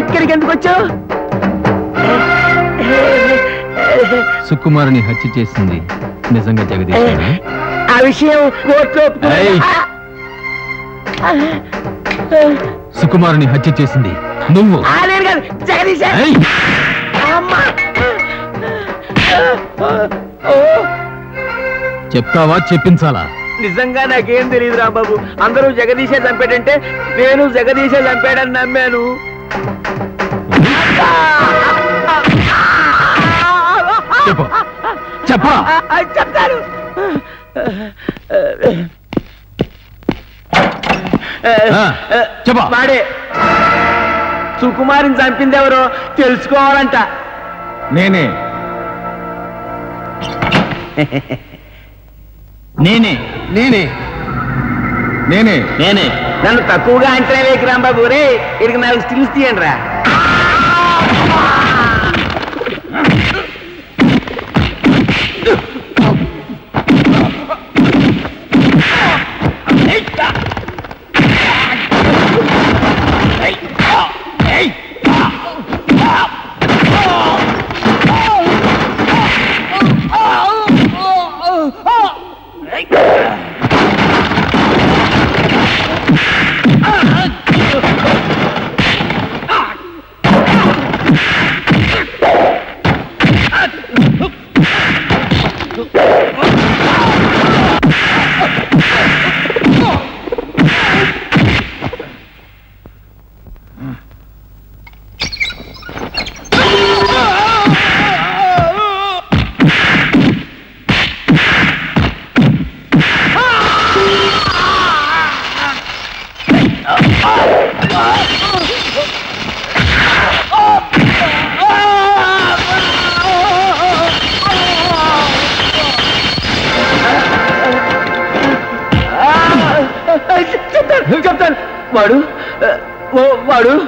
ఇక్కడికి ఎందుకు వచ్చావు సుకుమారుని హత్య చేసింది నిజంగా జగదీష్ ఆ విషయం కోర్టులో ఏయ్. సుకుమారుని హత్య చేసింది నువ్వు ఆ, కాదు ఏయ్! చెప్తావా? చెప్పించాలా? నిజంగా నాకేం తెలియదు రాంబాబు. అందరూ జగదీశే చంపాడంటే నేను జగదీశే చంపాడని నమ్మాను. చెప్పు. చెప్పా. ఆ, చెప్తాను. చెప్పు. వాడే. సుకుమారిని చంపింది ఎవరో తెలుసుకోవాలంట. నేనే. నేనే. నేనే. నేనే. నేనే. నన్ను తక్కువగా అంచనా వేయకు రాంబాబు రే ఇక్కడికి నాలుగు స్టిల్స్ తీయండి రా చెప్తాను చెప్తాను వాడు వాడు.